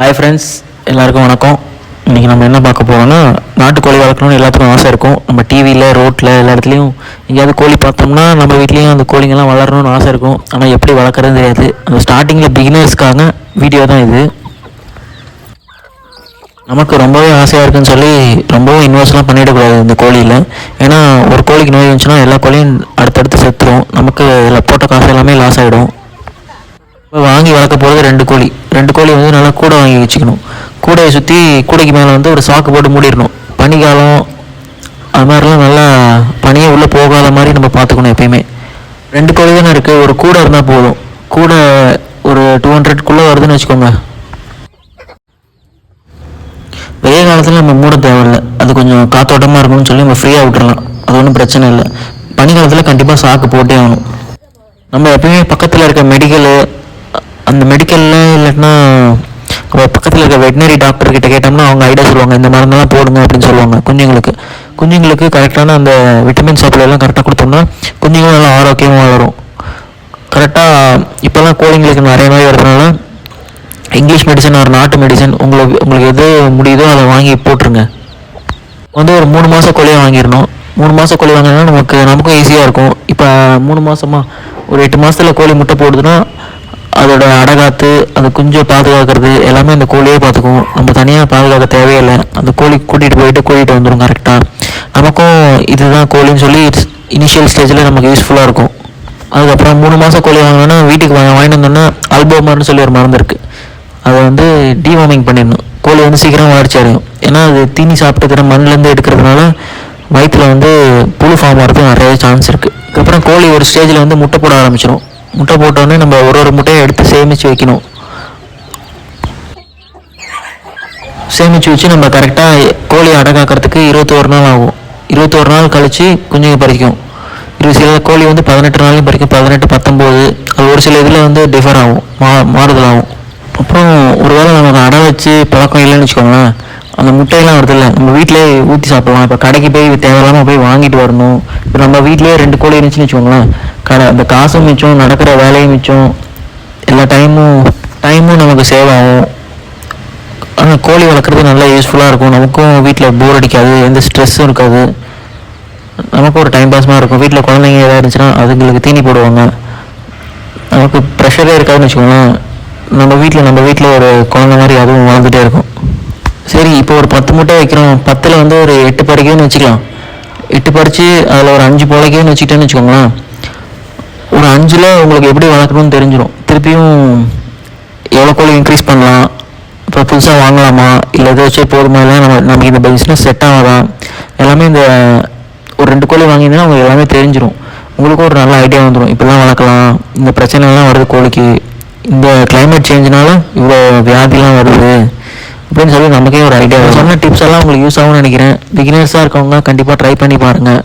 Hi friends எல்லாருக்கும் வணக்கம். இன்றைக்கி நம்ம என்ன பார்க்க போகிறோம்னா நாட்டுக்கோழி வளர்க்கணும்னு எல்லாத்துக்கும் ஆசை இருக்கும். நம்ம டிவியில் ரோட்டில் எல்லா இடத்துலையும் எங்கேயாவது கோழி பார்த்தோம்னா நம்ம வீட்லேயும் அந்த கோழிங்கெல்லாம் வளரணும்னு ஆசை இருக்கும். ஆனால் எப்படி வளர்க்குறதுன்னு தெரியாது. அந்த ஸ்டார்டிங்கில் பிகினர்ஸ்க்காக வீடியோ தான் இது. நமக்கு ரொம்பவே ஆசையாக இருக்குன்னு சொல்லி ரொம்பவும் இன்வெஸ்ட்லாம் பண்ணிடக்கூடாது இந்த கோழியில். ஏன்னா ஒரு கோழிக்கு நோய் வந்துச்சுன்னா எல்லா கோழியும் அடுத்தடுத்து செத்துரும். நமக்கு இதில் போட்ட காசு எல்லாமே லாஸ் ஆகிடும் இப்போ வாங்கி வளர்க்க போகிறது ரெண்டு கோழி. ரெண்டு கோழி வந்து நல்லா கூடை வாங்கி வச்சுக்கணும். கூடையை சுற்றி கூடைக்கு மேலே வந்து ஒரு சாக்கு போட்டு மூடிடணும். பனிக்காலம் அது மாதிரிலாம் நல்லா பனியே உள்ளே போகாத மாதிரி நம்ம பார்த்துக்கணும் எப்பயுமே. ரெண்டு கோழி தானே இருக்குது ஒரு கூடை இருந்தால் போதும். கூடை ஒரு டூ ஹண்ட்ரட்குள்ளே வருதுன்னு வச்சுக்கோங்க. வெயில் காலத்தில் நம்ம மூட தேவையில்லை. அது கொஞ்சம் காத்தோட்டமாக இருக்கணும்னு சொல்லி நம்ம ஃப்ரீயாக விட்டுறலாம். அது ஒன்றும் பிரச்சனை இல்லை. பனி காலத்தில் கண்டிப்பாக சாக்கு போட்டே ஆகணும். நம்ம எப்பயுமே பக்கத்தில் இருக்க மெடிக்கலு அந்த மெடிக்கலில் இல்லைன்னா நம்ம பக்கத்தில் இருக்க வெட்டினரி டாக்டர் கிட்ட கேட்டோம்னா அவங்க ஐடியா சொல்லுவாங்க இந்த மருந்தெல்லாம் போடுங்க அப்படின்னு சொல்லுவாங்க குஞ்சுங்களுக்கு. குஞ்சுங்களுக்கு கரெக்டான அந்த விட்டமின் சப்ளை எல்லாம் கரெக்டாக கொடுத்தோம்னா குஞ்சுங்களும் நல்லா ஆரோக்கியமாக வளரும். கரெக்டாக இப்போல்லாம் கோழிங்களுக்கு நிறைய நோய் வருதுனால இங்கிலீஷ் மெடிசன் ஒரு நாட்டு மெடிசன் உங்களுக்கு உங்களுக்கு எது முடியுதோ அதை வாங்கி போட்டுருங்க. வந்து ஒரு மூணு மாதம் கோழியை வாங்கிடணும். மூணு மாதம் கோழி வாங்கினா நமக்கு நமக்கும் ஈஸியாக இருக்கும். இப்போ மூணு மாதமா ஒரு எட்டு மாதத்தில் கோழி முட்டை போடுதுன்னா அதோட அடகாத்து அந்த குஞ்சை பாதுகாக்கிறது எல்லாமே அந்த கோழியே பார்த்துக்கும். நம்ம தனியாக பாதுகாக்க தேவையில்லை. அந்த கோழி கூட்டிகிட்டு போயிட்டு கூட்டிகிட்டு வந்துடும் கரெக்டாக நமக்கும் இதுதான் கோழின்னு சொல்லி இனிஷியல் ஸ்டேஜில் நமக்கு யூஸ்ஃபுல்லாக இருக்கும். அதுக்கப்புறம் மூணு மாதம் கோழி வாங்கினோன்னா வீட்டுக்கு வாங்க வாங்கிட்டு வந்தோன்னா அல்போமர்னு சொல்லி ஒரு மருந்து இருக்குது அதை வந்து டிவார்மிங் பண்ணிடணும். கோழி வந்து சீக்கிரம் வளர்ச்சி அடையும். ஏன்னா அது தீனி சாப்பிட்டு மண்ணிலேருந்து எடுக்கிறதுனால வயிற்றுல வந்து புழு ஃபார்ம் ஆகிறதுக்கு நிறைய சான்ஸ் இருக்குது அதுக்கப்புறம் கோழி ஒரு ஸ்டேஜில் வந்து முட்டை போட ஆரம்பிச்சிடும் முட்டை போட்டோடனே நம்ம ஒரு ஒரு முட்டையை எடுத்து சேமித்து வைக்கணும். சேமித்து வச்சு நம்ம கரெக்டாக கோழி அடக்காக்கிறதுக்கு இருபத்தோரு நாள் ஆகும். இருபத்தோரு நாள் கழித்து குஞ்சுங்க பறிக்கும். இது சில கோழி வந்து பதினெட்டு நாளையும் பறிக்கும். பதினெட்டு பத்தொம்போது. அது ஒரு சில இதில் வந்து டிஃபர் ஆகும். மா மாறுதல் ஆகும் அப்புறம் ஒரு வேளை நமக்கு அடை வச்சு பழக்கம் இல்லைன்னு வச்சுக்கோங்களேன். அந்த முட்டையெல்லாம் வருதில்ல நம்ம வீட்டிலே ஊற்றி சாப்பிடலாம். இப்போ கடைக்கு போய் தேவையில்லாமல் போய் வாங்கிட்டு வரணும். இப்போ நம்ம வீட்டிலே ரெண்டு கோழி இருந்துச்சுன்னு வச்சுக்கோங்களேன். கடை அந்த காசும் மிச்சம் நடக்கிற வேலையும் மிச்சம். எல்லா டைமும் டைமும் நமக்கு சேவ் ஆகும். ஆனால் கோழி வளர்க்குறது நல்லா யூஸ்ஃபுல்லாக இருக்கும். நமக்கும் வீட்டில் போர் அடிக்காது எந்த ஸ்ட்ரெஸ்ஸும் இருக்காது. நமக்கும் ஒரு டைம் பாஸ்மாக இருக்கும். வீட்டில் குழந்தைங்க ஏதாவது இருந்துச்சுன்னா அதுங்களுக்கு தீனி போடுவாங்க. நமக்கு ப்ரெஷரே இருக்காதுன்னு வச்சுக்கோங்களேன். நம்ம வீட்டில் நம்ம வீட்டில் ஒரு குழந்தை மாதிரி அதுவும் வளர்ந்துட்டே இருக்கும். சரி இப்போ ஒரு பத்து மூட்டை வைக்கிறோம். பத்தில் வந்து ஒரு எட்டு பறிக்கைன்னு வச்சுக்கலாம். எட்டு பறித்து அதில் ஒரு அஞ்சு புழைக்கைன்னு வச்சுக்கிட்டேன்னு வச்சுக்கோங்களேன். ஒரு அஞ்சில் உங்களுக்கு எப்படி வளர்க்கணும்னு தெரிஞ்சிடும் திருப்பியும் எவ்வளோ கோழி இன்க்ரீஸ் பண்ணலாம். இப்போ புதுசாக வாங்கலாமா? இல்லை எதை வச்சே போதுமா? இல்லை நம்ம நமக்கு இந்த பிஸ்னஸ் செட் ஆகாதா? எல்லாமே இந்த ஒரு ரெண்டு கோழி வாங்கியிருந்தா உங்களுக்கு எல்லாமே தெரிஞ்சிடும் உங்களுக்கும் ஒரு நல்ல ஐடியா வந்துடும் இப்படிலாம் வளர்க்கலாம். இந்த பிரச்சனைலாம் வருது கோழிக்கு. இந்த கிளைமேட் சேஞ்சினால இவ்வளோ வியாதிலாம் வருது. அப்படின்னு சொல்லி நமக்கே ஒரு ஐடியா சொன்ன டிப்ஸ் எல்லாம் உங்களுக்கு யூஸ் ஆகும்னு நினைக்கிறேன். பிகினர்ஸாக இருக்கவங்க கண்டிப்பாக ட்ரை பண்ணி பாருங்கள்